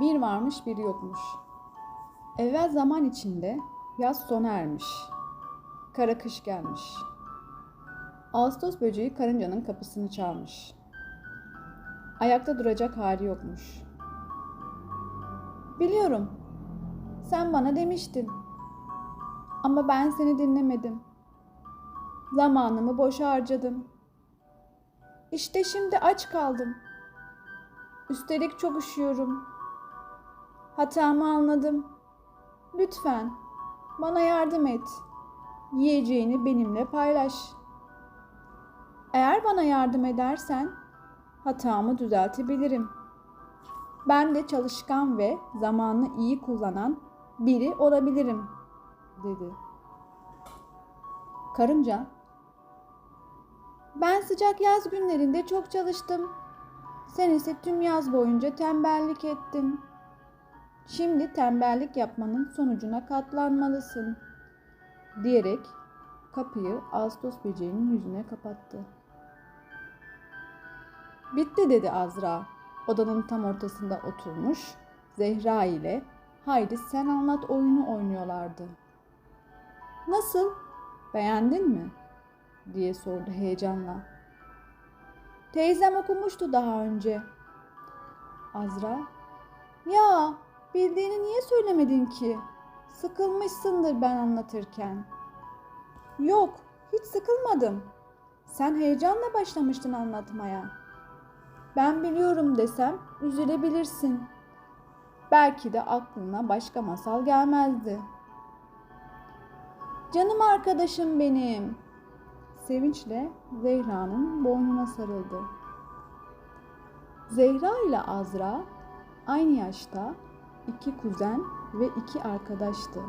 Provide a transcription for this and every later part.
Bir varmış bir yokmuş. Evvel zaman içinde yaz sona ermiş. Kara kış gelmiş. Ağustos böceği karıncanın kapısını çalmış. Ayakta duracak hali yokmuş. Biliyorum. Sen bana demiştin. Ama ben seni dinlemedim. Zamanımı boşa harcadım. İşte şimdi aç kaldım. Üstelik çok üşüyorum. Hatamı anladım. Lütfen bana yardım et. Yiyeceğini benimle paylaş. Eğer bana yardım edersen hatamı düzeltebilirim. Ben de çalışkan ve zamanını iyi kullanan biri olabilirim, dedi. Karınca, ben sıcak yaz günlerinde çok çalıştım. Sen ise tüm yaz boyunca tembellik ettin. Şimdi tembellik yapmanın sonucuna katlanmalısın, diyerek kapıyı Ağustos böceğinin yüzüne kapattı. Bitti dedi Azra. Odanın tam ortasında oturmuş Zehra ile Haydi sen anlat oyunu oynuyorlardı. Nasıl? Beğendin mi? diye sordu heyecanla. Teyzem okumuştu daha önce. Azra, bildiğini niye söylemedin ki? Sıkılmışsındır ben anlatırken. Yok, hiç sıkılmadım. Sen heyecanla başlamıştın anlatmaya. Ben biliyorum desem üzülebilirsin. Belki de aklına başka masal gelmezdi. Canım arkadaşım benim. Sevinçle Zehra'nın boynuna sarıldı. Zehra ile Azra aynı yaşta iki kuzen ve iki arkadaştı.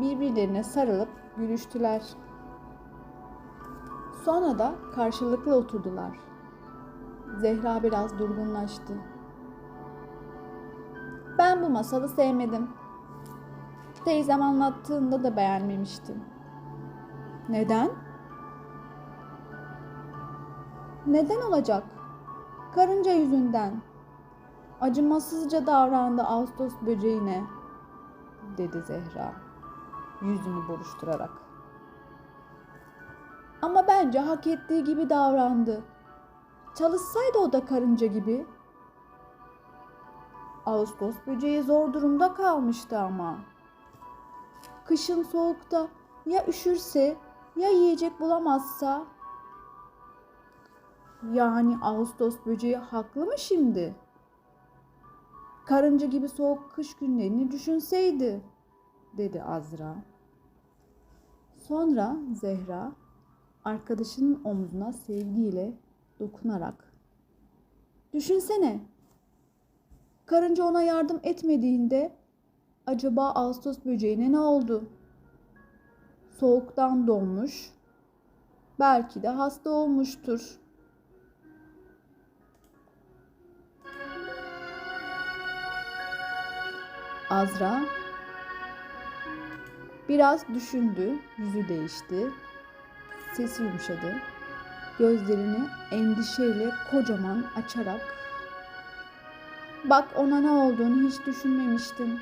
Birbirlerine sarılıp gülüştüler. Sonra da karşılıklı oturdular. Zehra biraz durgunlaştı. Ben bu masalı sevmedim. Teyzem anlattığında da beğenmemiştim. Neden? Neden olacak? Karınca yüzünden. Acımasızca davrandı Ağustos böceğine, dedi Zehra, yüzünü buruşturarak. Ama bence hak ettiği gibi davrandı. Çalışsaydı o da karınca gibi. Ağustos böceği zor durumda kalmıştı ama. Kışın soğukta ya üşürse ya yiyecek bulamazsa? Yani Ağustos böceği haklı mı şimdi? Karınca gibi soğuk kış günlerini düşünseydi, dedi Azra. Sonra Zehra arkadaşının omzuna sevgiyle dokunarak Düşünsene. Karınca ona yardım etmediğinde acaba Ağustos böceğine ne oldu? Soğuktan donmuş. Belki de hasta olmuştur. Azra biraz düşündü, yüzü değişti, sesi yumuşadı. Gözlerini endişeyle kocaman açarak Bak ona ne olduğunu hiç düşünmemiştim.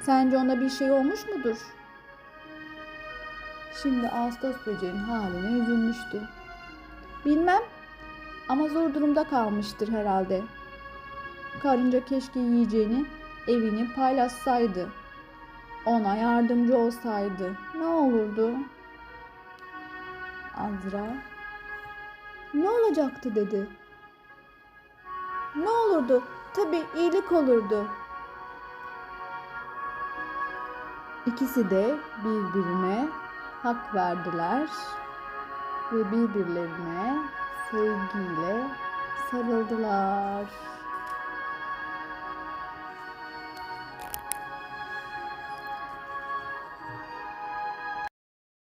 Sence ona bir şey olmuş mudur? Şimdi Ağustos böceğin haline üzülmüştü. Bilmem ama zor durumda kalmıştır herhalde. Karınca keşke yiyeceğini, evini paylaşsaydı. Ona yardımcı olsaydı ne olurdu? Azra ne olacaktı dedi. Ne olurdu? Tabii iyilik olurdu. İkisi de birbirine hak verdiler ve birbirlerine sevgiyle sarıldılar.